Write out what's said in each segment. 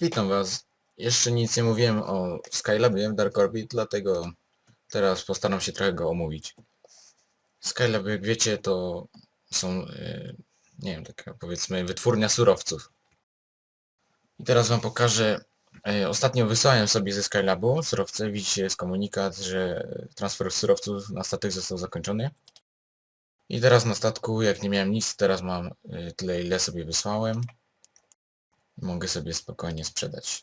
Witam Was. Jeszcze nic nie mówiłem o Skylabie w Dark Orbit, dlatego teraz postaram się trochę go omówić. Skylab, jak wiecie, to są, e, nie wiem, taka powiedzmy wytwórnia surowców. I teraz Wam pokażę, e, ostatnio wysłałem sobie ze Skylabu surowce, widzicie jest komunikat, że transfer surowców na statek został zakończony. I teraz na statku, jak nie miałem nic, teraz mam e, tyle ile sobie wysłałem. Mogę sobie spokojnie sprzedać.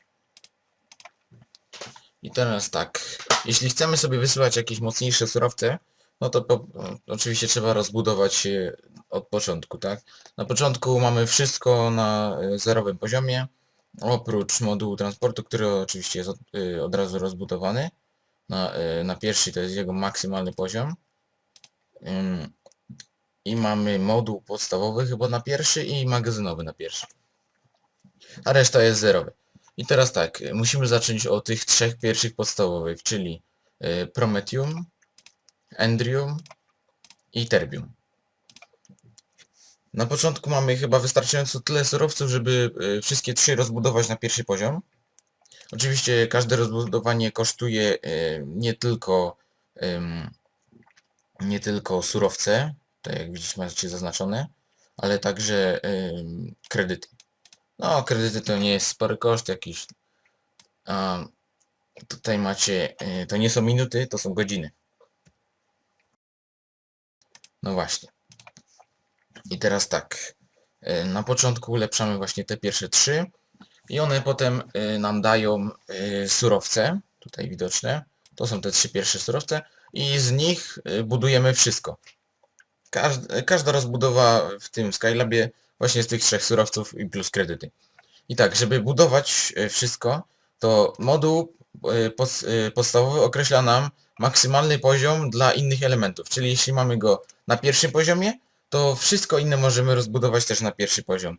I teraz tak, jeśli chcemy sobie wysyłać jakieś mocniejsze surowce, no to po, oczywiście trzeba rozbudować się od początku, tak? Na początku mamy wszystko na y, zerowym poziomie, oprócz modułu transportu, który oczywiście jest od, y, od razu rozbudowany. Na, na pierwszy to jest jego maksymalny poziom. I mamy moduł podstawowy chyba na pierwszy i magazynowy na pierwszy a reszta jest zerowy. I teraz tak, musimy zacząć od tych trzech pierwszych podstawowych, czyli y, Prometheum, Endrium i Terbium. Na początku mamy chyba wystarczająco tyle surowców, żeby y, wszystkie trzy rozbudować na pierwszy poziom. Oczywiście każde rozbudowanie kosztuje y, nie tylko nie tylko surowce, tak jak widzicie macie zaznaczone, ale także kredyty. No, kredyty to nie jest spory koszt jakiś. A tutaj macie, y, to nie są minuty, to są godziny. No właśnie. I teraz tak. y, Na początku ulepszamy właśnie te pierwsze trzy i one potem y, nam dają surowce, tutaj widoczne. To są te trzy pierwsze surowce i z nich budujemy wszystko. Każda rozbudowa w tym Skylabie właśnie z tych trzech surowców i plus kredyty. I tak, żeby budować e, wszystko, to moduł e, e, podstawowy określa nam maksymalny poziom dla innych elementów. Czyli jeśli mamy go na pierwszym poziomie, to wszystko inne możemy rozbudować też na pierwszy poziom.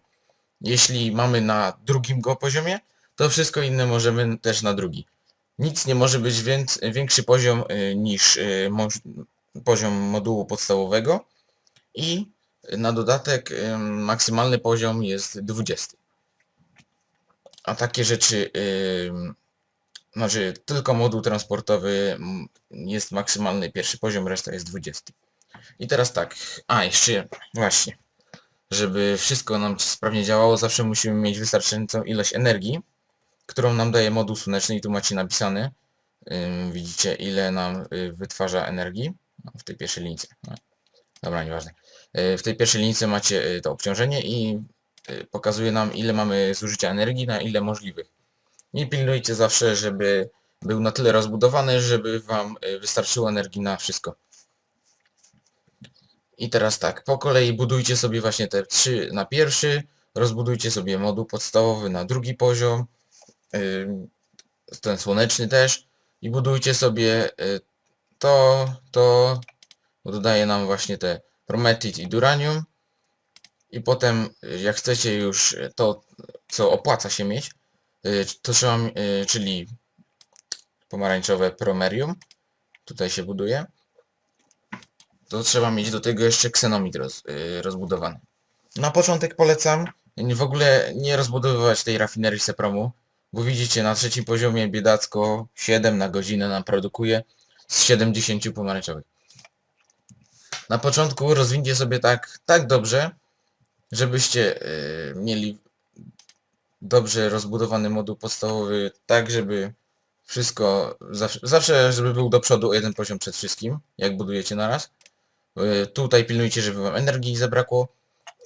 Jeśli mamy na drugim go poziomie, to wszystko inne możemy też na drugi. Nic nie może być większy poziom niż poziom modułu podstawowego i na dodatek maksymalny poziom jest 20. A takie rzeczy, znaczy tylko moduł transportowy jest maksymalny pierwszy poziom, reszta jest 20. I teraz tak, a jeszcze właśnie, żeby wszystko nam sprawnie działało, zawsze musimy mieć wystarczającą ilość energii, którą nam daje moduł słoneczny i tu macie napisane, widzicie ile nam yy, wytwarza energii w tej pierwszej linii. No. Dobra, nieważne. W tej pierwszej linii macie yy, to obciążenie i y, pokazuje nam ile mamy zużycia energii na ile możliwych. I pilnujcie zawsze, żeby był na tyle rozbudowany, żeby Wam y, wystarczyło energii na wszystko. I teraz tak, po kolei budujcie sobie właśnie te trzy na pierwszy, rozbudujcie sobie moduł podstawowy na drugi poziom, y, ten słoneczny też i budujcie sobie y, to, to, bo dodaje nam właśnie te Prometheus i Duranium i potem y, jak chcecie już to, co opłaca się mieć, y, to trzeba, y, czyli pomarańczowe promerium, tutaj się buduje, to trzeba mieć do tego jeszcze ksenomit roz, rozbudowany. Na początek polecam w ogóle nie rozbudowywać tej rafinerii Sepromu, bo widzicie na trzecim poziomie biedacko 7 na godzinę nam produkuje z 70 pomarańczowych. Na początku rozwincie sobie tak, tak dobrze, żebyście y, mieli dobrze rozbudowany moduł podstawowy, tak żeby wszystko, zawsze, zawsze żeby był do przodu o jeden poziom przed wszystkim, jak budujecie naraz. Y, tutaj pilnujcie, żeby wam energii zabrakło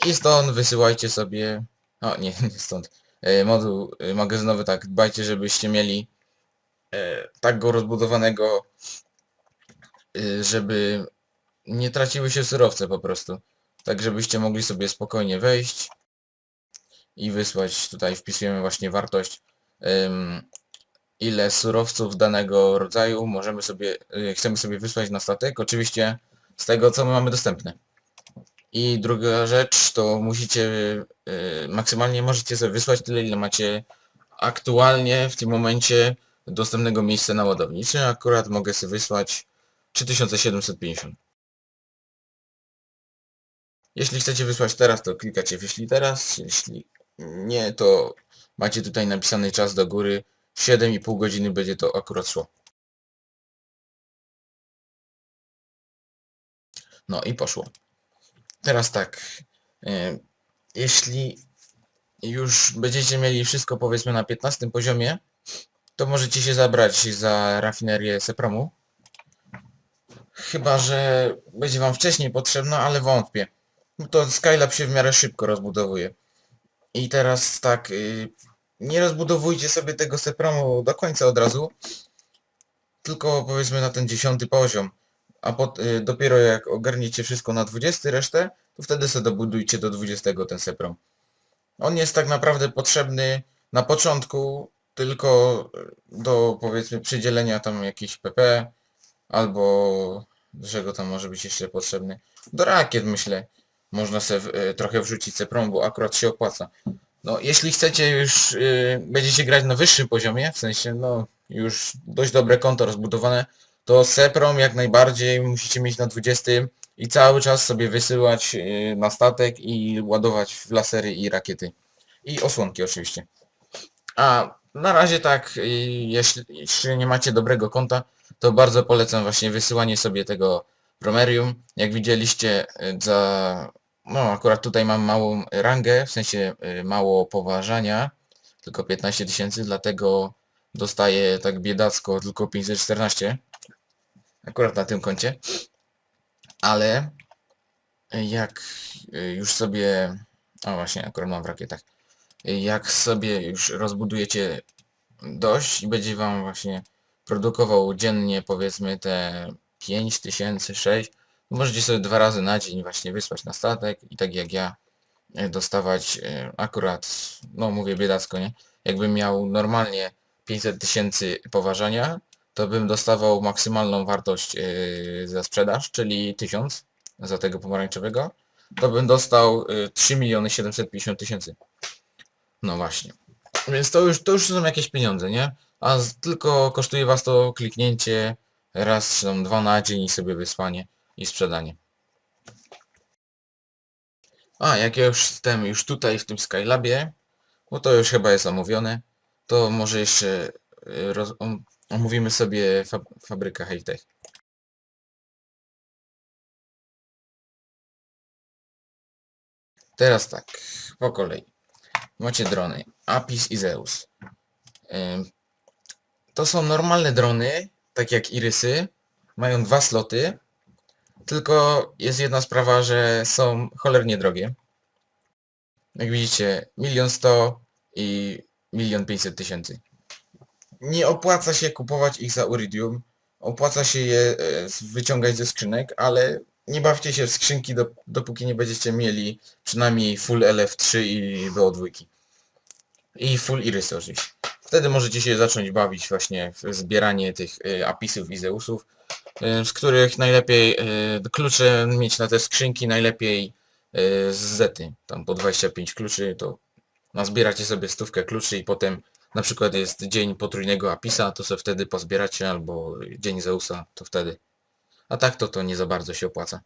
i stąd wysyłajcie sobie, o nie, nie stąd, y, moduł y, magazynowy, tak, dbajcie, żebyście mieli y, tak go rozbudowanego, y, żeby nie traciły się surowce po prostu. Tak żebyście mogli sobie spokojnie wejść i wysłać, tutaj wpisujemy właśnie wartość, ile surowców danego rodzaju możemy sobie, y, chcemy sobie wysłać na statek, oczywiście z tego co my mamy dostępne. I druga rzecz, to musicie, y, maksymalnie możecie sobie wysłać tyle ile macie aktualnie w tym momencie dostępnego miejsca na ładowni. Czy akurat mogę sobie wysłać 3750. Jeśli chcecie wysłać teraz, to klikacie wyślij teraz. Jeśli nie, to Macie tutaj napisany czas do góry. 7,5 godziny będzie to akurat szło. No i poszło. Teraz tak. e, Jeśli już będziecie mieli wszystko powiedzmy na 15 poziomie, to możecie się zabrać za rafinerię Sepromu. Chyba, że będzie wam wcześniej potrzebna, ale wątpię. No To Skylab się w miarę szybko rozbudowuje. I teraz tak, y, nie rozbudowujcie sobie tego Sepromu do końca od razu, tylko powiedzmy na ten 10 poziom. A pot, y, dopiero jak ogarniecie wszystko na 20 resztę, to wtedy sobie dobudujcie do 20 ten Seprom. On jest tak naprawdę potrzebny na początku tylko do powiedzmy przydzielenia tam jakiś PP albo czego tam może być jeszcze potrzebny. Do rakiet myślę. Można sobie trochę wrzucić Seprom, bo akurat się opłaca. No jeśli chcecie już y, będziecie grać na wyższym poziomie, w sensie no już dość dobre konto rozbudowane, to Seprom jak najbardziej musicie mieć na 20 i cały czas sobie wysyłać y, na statek i ładować w lasery i rakiety. I osłonki oczywiście. A na razie tak, jeśli, jeśli nie macie dobrego konta, to bardzo polecam właśnie wysyłanie sobie tego Promerium. Jak widzieliście y, za... No akurat tutaj mam małą rangę, w sensie y, mało poważania, tylko 15 tysięcy, dlatego dostaję tak biedacko tylko 514. Akurat na tym koncie. Ale jak y, już sobie... O właśnie, akurat mam w rakietach. Jak sobie już rozbudujecie dość i będzie wam właśnie produkował dziennie powiedzmy te 5000, 6, możecie sobie dwa razy na dzień właśnie wysłać na statek i tak jak ja e, dostawać e, akurat, no mówię biedacko, nie? Jakbym miał normalnie 500 tysięcy poważania, to bym dostawał maksymalną wartość yy, za sprzedaż, czyli 1000 za tego pomarańczowego, to bym dostał yy, 3 miliony 750 tysięcy. No właśnie. Więc to już, to już są jakieś pieniądze, nie? A tylko kosztuje was to kliknięcie raz tam dwa na dzień i sobie wysłanie i sprzedanie. A, jak ja już jestem już tutaj w tym Skylabie, bo to już chyba jest omówione, to może jeszcze y, roz, om, omówimy sobie fab, fabrykę Hightech. Teraz tak, po kolei. Macie drony, Apis i Zeus. To są normalne drony, tak jak Irysy. Mają dwa sloty. Tylko jest jedna sprawa, że są cholernie drogie. Jak widzicie, milion sto i milion pięćset tysięcy. Nie opłaca się kupować ich za Uridium. Opłaca się je e, wyciągać ze skrzynek, ale nie bawcie się w skrzynki, do, dopóki nie będziecie mieli przynajmniej full LF3 i BO2. I full Irysy oczywiście. Wtedy możecie się zacząć bawić właśnie w zbieranie tych y, apisów i zeusów, y, z których najlepiej y, klucze mieć na te skrzynki, najlepiej z zety, tam po 25 kluczy, to nazbieracie sobie stówkę kluczy i potem na przykład jest dzień potrójnego apisa, to sobie wtedy pozbieracie, albo dzień Zeusa, to wtedy. A tak to to nie za bardzo się opłaca.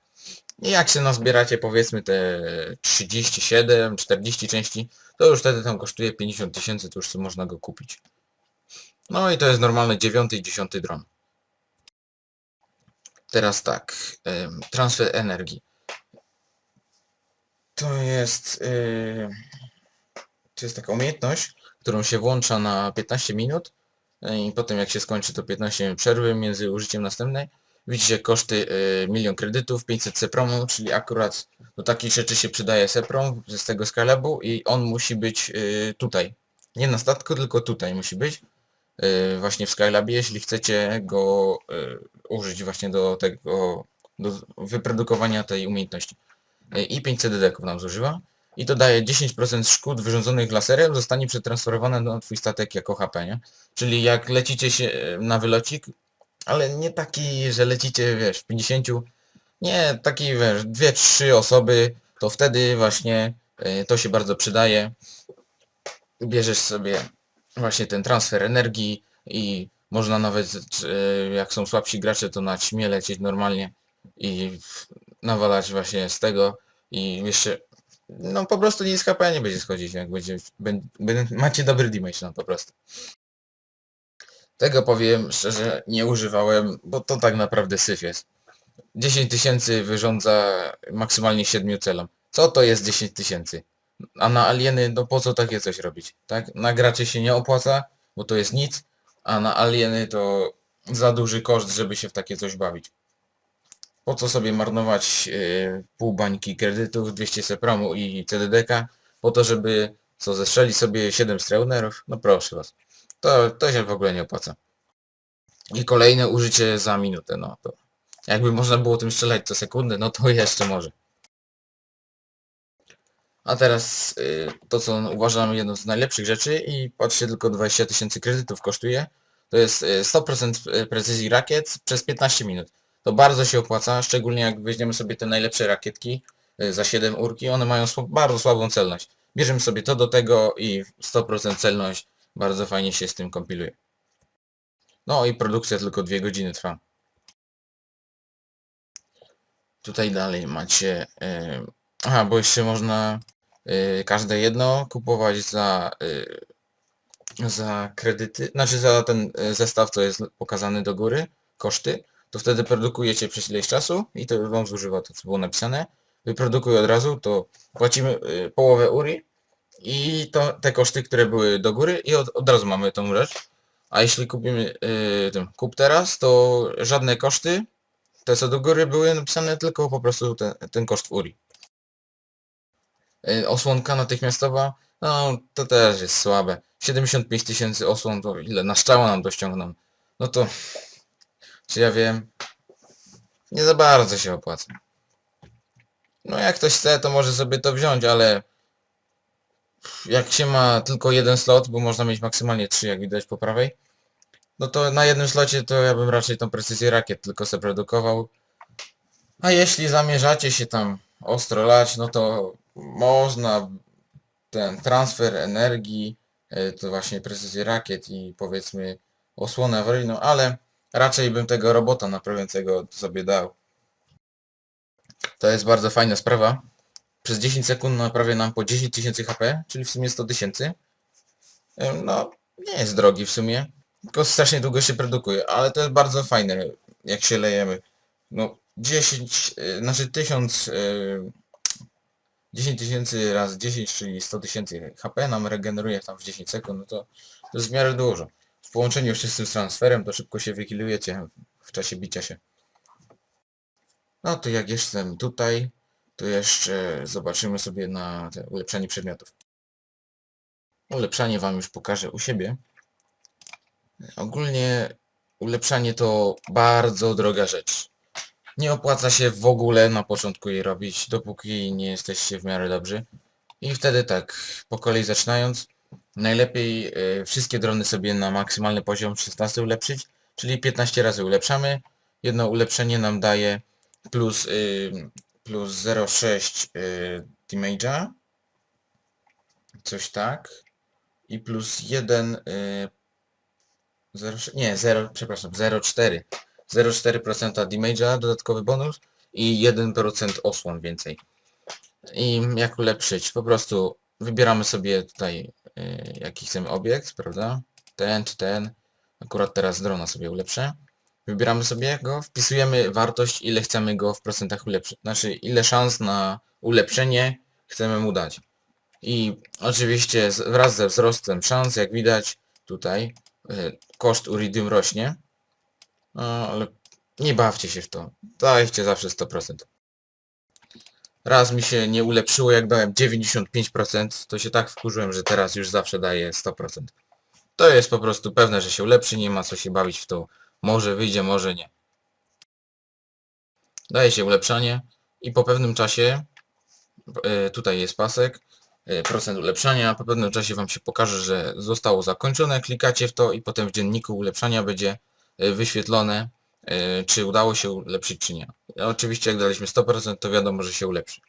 I jak się nazbieracie powiedzmy te 37, 40 części, to już wtedy tam kosztuje 50 tysięcy, to już sobie można go kupić. No i to jest normalny 9 i 10 dron. Teraz tak, transfer energii. To jest, to jest taka umiejętność, którą się włącza na 15 minut yy, i potem jak się skończy to 15 minut przerwy między użyciem następnej. Widzicie koszty yy, milion kredytów, 500 sepromu, czyli akurat do takich rzeczy się przydaje seprom z tego skalabu i on musi być yy, tutaj. Nie na statku, tylko tutaj musi być. Yy, właśnie w Skylabie, jeśli chcecie go użyć właśnie do tego, do wyprodukowania tej umiejętności. I 500 deków nam zużywa. I to daje 10% szkód wyrządzonych laserem zostanie przetransferowane na twój statek jako HP, nie? Czyli jak lecicie się na wylocik, ale nie taki, że lecicie, wiesz, w 50, nie, taki, wiesz, dwie, trzy osoby, to wtedy właśnie yy, to się bardzo przydaje. Bierzesz sobie właśnie ten transfer energii i można nawet, e, jak są słabsi gracze, to na ćmie lecieć normalnie i nawalać właśnie z tego i jeszcze no po prostu nic HP nie będzie schodzić, jak będzie, bę- bę- macie dobry damage, no po prostu. Tego powiem szczerze, nie używałem, bo to tak naprawdę syf jest. 10 tysięcy wyrządza maksymalnie 7 celom. Co to jest 10 tysięcy? A na alieny, no po co takie coś robić, tak? Na graczy się nie opłaca, bo to jest nic, a na alieny to za duży koszt, żeby się w takie coś bawić. Po co sobie marnować yy, pół bańki kredytów, 200 sepromu i CDDK, po to, żeby co, zestrzeli sobie 7 streunerów? No proszę was. To, to się w ogóle nie opłaca. I kolejne użycie za minutę, no to jakby można było tym strzelać co sekundę, no to jeszcze może. A teraz y, to, co uważam jedną z najlepszych rzeczy i patrzcie, tylko 20 tysięcy kredytów kosztuje, to jest y, 100% precyzji rakiet przez 15 minut. To bardzo się opłaca, szczególnie jak weźmiemy sobie te najlepsze rakietki y, za 7 urki, one mają bardzo słabą celność. Bierzemy sobie to do tego i 100% celność bardzo fajnie się z tym kompiluje. No i produkcja tylko 2 godziny trwa. Tutaj dalej macie... y, Aha, bo jeszcze można y, każde jedno kupować za, y, za kredyty, znaczy za ten zestaw, co jest pokazany do góry, koszty, to wtedy produkujecie przez ileś czasu i to wam zużywa to, co było napisane. Wyprodukuję od razu, to płacimy y, połowę URI i to te koszty, które były do góry i od, od razu mamy tą rzecz. A jeśli kupimy y, ten kup teraz, to żadne koszty, te co do góry były napisane, tylko po prostu ten, ten koszt w URI. Y, Osłonka natychmiastowa, no to też jest słabe. 75 tysięcy osłon, to ile na szczała nam to ściągną. No to, czy ja wiem, nie za bardzo się opłaca. No jak ktoś chce, to może sobie to wziąć, ale jak się ma tylko jeden slot, bo można mieć maksymalnie 3, jak widać po prawej, no to na jednym slocie to ja bym raczej tą precyzję rakiet tylko sobie produkował. A jeśli zamierzacie się tam ostro lać, no to można ten transfer energii, e, to właśnie precyzję rakiet i powiedzmy osłonę awaryjną, ale raczej bym tego robota naprawiającego sobie dał. To jest bardzo fajna sprawa. Przez 10 sekund naprawia nam po 10 tysięcy HP, czyli w sumie 100 tysięcy. No, nie jest drogi w sumie, tylko strasznie długo się produkuje, ale to jest bardzo fajne, jak się lejemy. No, 10, y, znaczy 1000, y, 10 tysięcy razy 10, czyli 100 tysięcy HP nam regeneruje tam w 10 sekund, no to, to jest w miarę dużo. W połączeniu jeszcze z tym transferem, to szybko się wykilujecie w czasie bicia się. No to jak jestem tutaj, to jeszcze zobaczymy sobie na ulepszanie przedmiotów. Ulepszanie Wam już pokażę u siebie. Ogólnie ulepszanie to bardzo droga rzecz. Nie opłaca się w ogóle na początku jej robić, dopóki nie jesteście w miarę dobrzy. I wtedy tak, po kolei zaczynając, najlepiej y, wszystkie drony sobie na maksymalny poziom 16 ulepszyć, czyli 15 razy ulepszamy. Jedno ulepszenie nam daje plus, plus 0,6 y, damage'a. Coś tak. I plus 1 y, 0, nie, 0, przepraszam, 0,4. 0,4% damage'a, dodatkowy bonus i 1% osłon więcej. I jak ulepszyć? Po prostu wybieramy sobie tutaj y, jaki chcemy obiekt, prawda? Ten czy ten. Akurat teraz drona sobie ulepszę. Wybieramy sobie go, wpisujemy wartość, ile chcemy go w procentach ulepszyć. Znaczy, ile szans na ulepszenie chcemy mu dać. I oczywiście wraz ze wzrostem szans, jak widać tutaj, y, koszt Uridium rośnie. No, ale nie bawcie się w to. Dajcie zawsze 100%. Raz mi się nie ulepszyło, jak dałem 95%, to się tak wkurzyłem, że teraz już zawsze daję 100%. To jest po prostu pewne, że się ulepszy, nie ma co się bawić w to. Może wyjdzie, może nie. Daje się ulepszanie i po pewnym czasie, e, tutaj jest pasek, e, procent ulepszania, po pewnym czasie Wam się pokaże, że zostało zakończone, klikacie w to i potem w dzienniku ulepszania będzie e, wyświetlone, czy udało się ulepszyć, czy nie. Oczywiście jak daliśmy 100%, to wiadomo, że się ulepszy.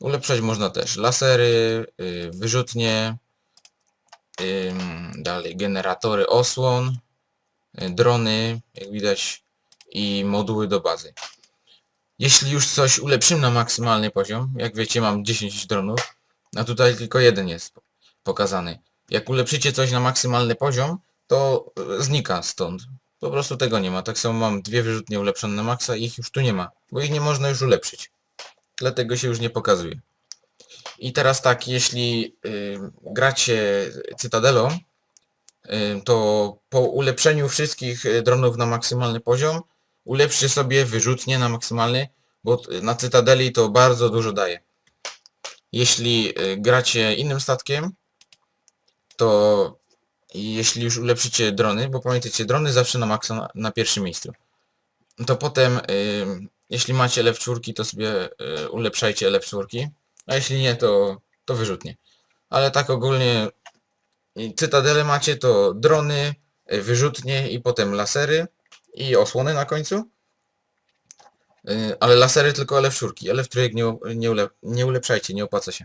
Ulepszać można też lasery, wyrzutnie, dalej generatory osłon, drony, jak widać, i moduły do bazy. jeśli już coś ulepszymy na maksymalny poziom, jak wiecie mam 10 dronów, a tutaj tylko jeden jest pokazany. Jak ulepszycie coś na maksymalny poziom, to e, znika stąd. Po prostu tego nie ma. Tak samo mam dwie wyrzutnie ulepszone na maksa i ich już tu nie ma, bo ich nie można już ulepszyć. Dlatego się już nie pokazuje. I teraz tak, jeśli y, gracie Cytadelą, to po ulepszeniu wszystkich y, dronów na maksymalny poziom, ulepszcie sobie wyrzutnie na maksymalny, bo t- na Cytadeli to bardzo dużo daje. Jeśli y, gracie innym statkiem, to jeśli już ulepszycie drony, bo pamiętajcie, drony zawsze na maksa na, pierwszym miejscu, to potem, y, jeśli macie LF4, to sobie y, ulepszajcie LF4, a jeśli nie, to, to wyrzutnie. Ale tak ogólnie y, cytadele macie to drony, y, wyrzutnie i potem lasery i osłony na końcu. Y, Ale lasery tylko LF4. LF4 nie, nie, ule, nie ulepszajcie, nie opłaca się.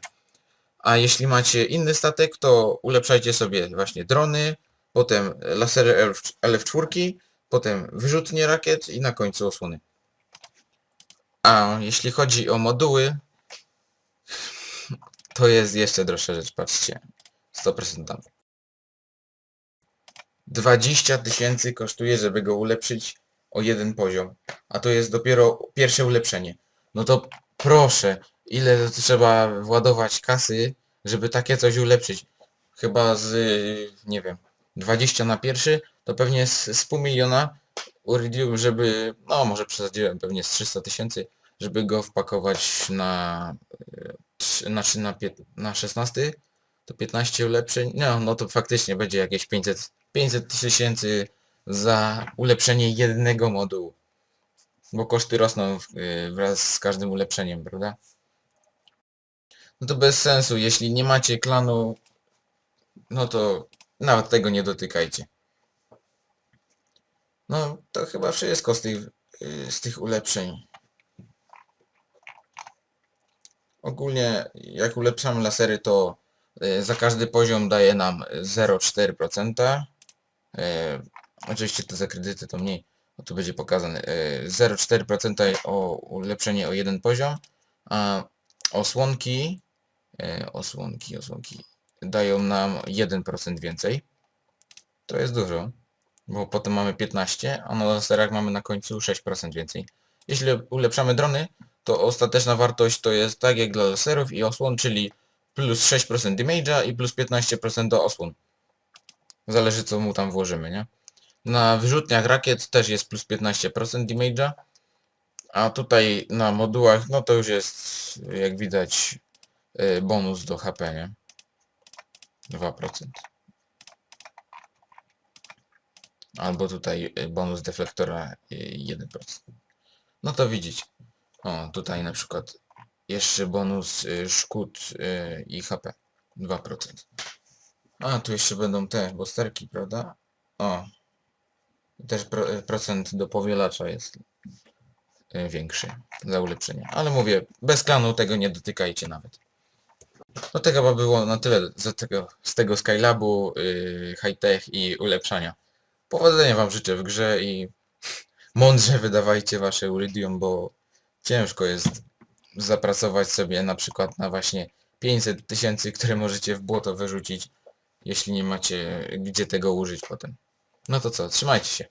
A jeśli macie inny statek, to ulepszajcie sobie właśnie drony, potem lasery LF- LF4, potem wyrzutnie rakiet i na końcu osłony. A jeśli chodzi o moduły, to jest jeszcze droższa rzecz, patrzcie. 100% tam. 20 tysięcy kosztuje, żeby go ulepszyć o jeden poziom. A to jest dopiero pierwsze ulepszenie. No to proszę, ile trzeba władować kasy, żeby takie coś ulepszyć? Chyba z, nie wiem, 20 na pierwszy, to pewnie z, z pół miliona żeby, no może przesadziłem, pewnie z 300 tysięcy, żeby go wpakować na, na, pię- na 16, to 15 ulepszeń, no, no to faktycznie będzie jakieś 500 500 tysięcy za ulepszenie jednego modułu. Bo koszty rosną y, wraz z każdym ulepszeniem, prawda? No to bez sensu, jeśli nie macie klanu, no to nawet tego nie dotykajcie. No to chyba wszystko z tych, y, z tych ulepszeń. Ogólnie jak ulepszamy lasery to y, za każdy poziom daje nam 0,4%. E, oczywiście to za kredyty to mniej, bo tu będzie pokazane. E, 0,4% o ulepszenie o jeden poziom, a osłonki, e, osłonki, osłonki dają nam 1% więcej. To jest dużo, bo potem mamy 15, a na laserach mamy na końcu 6% więcej. Jeśli ulepszamy drony, to ostateczna wartość to jest tak jak dla laserów i osłon, czyli plus 6% damage'a i plus 15% do osłon. Zależy co mu tam włożymy, nie? Na wyrzutniach rakiet też jest plus 15% damage'a. A tutaj na modułach, no to już jest, jak widać, y, bonus do HP, nie? 2%. Albo tutaj y, bonus deflektora y, 1%. No to widzicie. O, tutaj na przykład jeszcze bonus y, szkód y, i HP. 2%. A, tu jeszcze będą te bosterki, prawda? O. Też pro, procent do powielacza jest y, większy za ulepszenie. Ale mówię, bez klanu tego nie dotykajcie nawet. No tego chyba było na tyle z tego, z tego Skylabu, yy, high-tech i ulepszania. Powodzenia wam życzę w grze i mądrze wydawajcie wasze Iridium, bo ciężko jest zapracować sobie na przykład na właśnie 500 tysięcy, które możecie w błoto wyrzucić, jeśli nie macie gdzie tego użyć potem. No to co, trzymajcie się.